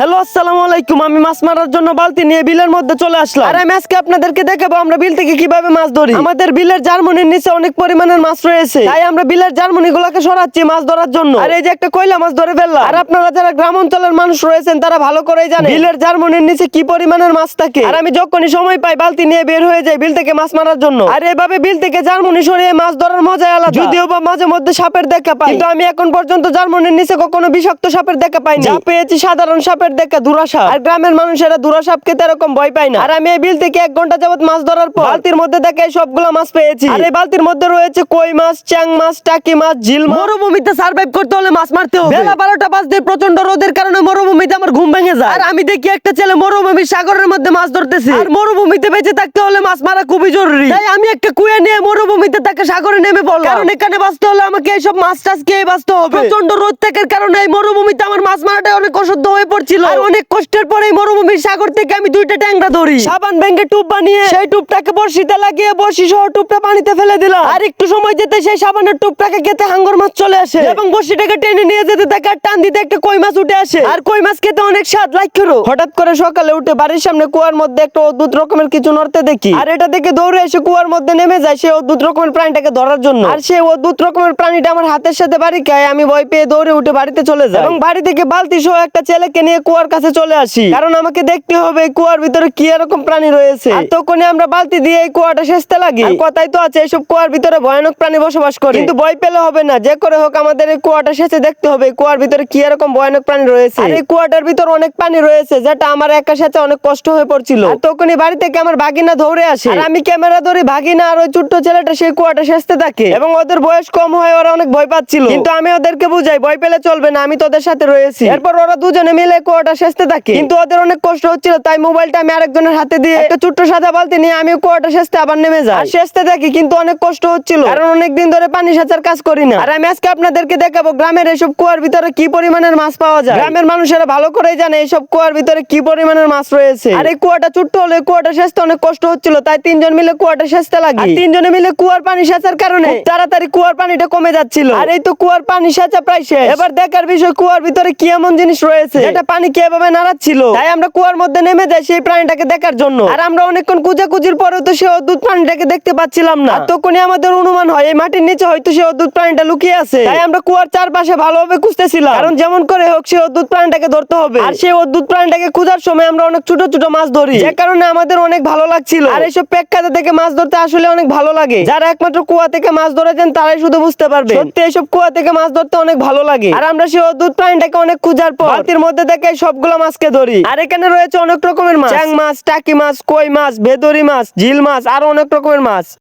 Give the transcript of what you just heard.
Hello আসসালামু আলাইকুম। আমি মাছ মারার জন্য বালতি নিয়ে বিলের মধ্যে চলে আসলাম। আর আমি আজকে আপনাদেরকে দেখাবো আমরা বিল থেকে কীভাবে মাছ ধরি। আমাদের বিলের জার্মনির নিচে অনেক পরিমাণের মাছ রয়েছে। তাই আমরা বিলের জার্মনি গুলাকে সরাচ্ছি মাছ ধরার জন্য। আর এই যে একটা কয়লা মাছ ধরে ফেললাম। আর আপনারা যারা গ্রাম অঞ্চলের মানুষ রয়েছেন তারা ভালো করেই জানেন। বিলের জার্মনির নিচে কি পরিমাণের মাছ থাকে? আর আমি যখনই সময় পাই বালতি নিয়ে বের হয়ে যাই বিল থেকে মাছ মারার জন্য। আর এভাবে বিল থেকে জার্মনি সরিয়ে মাছ ধরার মজাই আলাদা। যদিও বা মাঝে মধ্যে সাপের দেখা পাই। কিন্তু আমি এখন পর্যন্ত জার্মনির নিচে কখনো বিষাক্ত সাপের দেখা পাইনি। যা পেয়েছি সাধারণ সাপের দেখা দুরা সাপ আর গ্রামের মানুষেরা দুরা সাপ খেতে এরকম ভয় পায় না। আর আমি এই বিল থেকে এক ঘণ্টা যাবত মাছ ধরার পর বালতির মধ্যে দেখে সবগুলো মাছ পেয়েছি। আর এই বালতির মধ্যে রয়েছে কই মাছ চ্যাং মাছ টাকি মাছ ঝিল মাছ। মরুভূমিতে সার্ভাইভ করতে হলে মাছ মারতে হবে। বেলা বারোটা বাজতে প্রচণ্ড রোদের কারণে মরুভূমিতে আমার ঘুম ভেঙে যায়। আর আমি দেখি একটা ছেলে মরুভূমির সাগরের মধ্যে মাছ ধরতেছে। আর মরুভূমিতে বেঁচে থাকতে হলে মাছ মারা খুবই জরুরি। তাই আমি একটা কুয়ে নিয়ে মরুভূমিতে তাকে সাগরে নেমে পড়লাম। কারণ এখানে বাঁচতে হলে আমাকে এইসব মাছ টাছ খেয়ে বাঁচতে হবে। প্রচণ্ড রোদ থাকার কারণে এই মরুভূমিতে আমার মাছ মারাটা অনেক অসহ্য হয়ে পড়ছিল। আর অনেক কষ্টের পরে মরুভূমির সাগর থেকে আমি দুইটা ট্যাংরা ধরি। সাবান ব্যাংকে টুপ বানিয়ে সেই টুপটাকে বর্ষিতে লাগিয়ে বর্ষি সহ টুপটা পানিতে ফেলে দিলাম। আর একটু সময় যেতে সেই সাবানের টুপটাকে খেতে হাঙ্গর মাছ চলে আসে। এবং বর্ষিটাকে টেনে নিয়ে যেতে থাকে আর টান দিতে একটা কই মাছ উঠে আসে। আর কই মাছ খেতে অনেক স্বাদ করো হঠাৎ করে সকালে উঠে বাড়ির সামনে কুয়ার মধ্যে একটা অদ্ভুত রকমের কিছু নড়তে দেখি। আর এটা দেখে দৌড়ে এসে কুয়ার মধ্যে নেমে যায় সেই অদ্ভুত রকমের প্রাণীটাকে ধরার জন্য। আর সেই অদ্ভুত রকমের প্রাণীটা আমার হাতের সাথে বাড়ি খায় আমি ভয় পেয়ে দৌড়ে উঠে বাড়িতে চলে যাই। এবং বাড়ি থেকে বালতি সহ একটা ছেলেকে নিয়ে কুয়ার কাছে চলে আসি। কারণ আমাকে দেখতে হবে এই কুয়ার ভিতরে কি এরকম প্রাণী রয়েছে। আর তখনই আমরা বালতি দিয়ে এই কুয়াটা সেচতে লাগি। আর কথাই তো আছে এইসব কুয়ার ভিতরে ভয়ানক প্রাণী বসবাস করে। কিন্তু ভয় পেলে হবে না যে করে হোক আমাদের এই কুয়াটা সেচে দেখতে হবে কুয়ার ভিতরে কি এরকম ভয়ানক প্রাণী রয়েছে। আর এই কুয়াটার ভিতর অনেক পানি রয়েছে যেটা আমার একা সাথে অনেক কষ্ট হয়ে পড়ছিল। তখনই বাড়ি থেকে আমার ভাগিনা দৌড়ে আসে। আর আমি ক্যামেরা ধরে ভাগিনা আর ওই ছোট্ট ছেলেটা সেই কুয়াটা সেচতে থাকে। এবং ওদের বয়স কম হয় ওরা অনেক ভয় পাচ্ছিল। কিন্তু আমি ওদেরকে বুঝাই ভয় পেলে চলবে না আমি তোদের সাথে রয়েছি। এরপর ওরা দুজনে মিলে কুয়াটা সেচতে থাকে। কিন্তু ওদের অনেক কষ্ট হচ্ছিল তাই মোবাইলটা আমি আরেকজনের হাতে দিয়ে একটা ছোট্ট সাদা বালতি নিয়ে আমি কুয়াটা সেচতে আবার নেমে যাই। আর সেচতে থাকি কিন্তু অনেক কষ্ট হচ্ছিল। কারণ অনেক দিন ধরে পানি সেচার কাজ করি না। আর আমি আজকে আপনাদেরকে দেখাবো গ্রামের এসব কুয়ার ভিতরে কি পরিমাণের মাছ পাওয়া যায়। গ্রামের মানুষেরা ভালো করেই জানে এইসব কুয়ার ভিতরে কি পরিমাণের মাছ রয়েছে। আর এই কুয়াটা ছোট্ট হলে কুয়াটা সেচতে অনেক কষ্ট হচ্ছিল তাই তিনজন মিলে কুয়াটা সেচতে লাগে। আর তিনজনে মিলে কুয়ার পানি সেচার কারণে তাড়াতাড়ি কুয়ার পানিটা কমে যাচ্ছিল। আর এই তো কুয়ার পানি সেচা প্রায় শেষ। এবার দেখার বিষয় কুয়ার ভিতরে কি এমন জিনিস রয়েছে? এটা পানি কীভাবে নাড়াচ্ছিল? তাই আমরা কুয়ার মধ্যে নেমে যাই সেই প্রাণীটাকে দেখার জন্য। আর আমরা অনেকক্ষণ কুজাকুজির পরে তো সেই অদ্ভুত প্রাণীটাকে দেখতে পাচ্ছিলাম না। তখনই আমাদের অনুমান হয়, এই মাটির নিচে হয়তো সেই অদ্ভুত প্রাণীটা লুকিয়ে আছে। তাই আমরা কুয়ার চারপাশে ভালোভাবে খুঁজতেছিলাম। কারণ যেমন করে হোক সেই অদ্ভুত প্রাণীটাকে ধরতে হবে। আর সেই অদ্ভুত প্রাণীটাকে খোঁজার সময় আমরা অনেক ছোট ছোট মাছ ধরি। যে কারণে আমাদের অনেক ভালো লাগছিল। আর এইসব পেক্কাতে থেকে মাছ ধরতে আসলে অনেক ভালো লাগে। যারা একমাত্র কুয়া থেকে মাছ ধরেছেন, তারাই শুধু বুঝতে পারবে। সত্যি এইসব কুয়া থেকে মাছ ধরতে অনেক ভালো লাগে। আর আমরা সেই অদ্ভুত প্রাণীটাকে অনেক খোঁজার পর, বালতির মধ্যে থেকে এই সবগুলো মাছকে ধরি। আর এখানে রয়েছে অনেক রকমের মাছ। চ্যাং মাছ টাকি মাছ কই মাছ ভেদরি মাছ ঝিল মাছ আরও অনেক রকমের মাছ।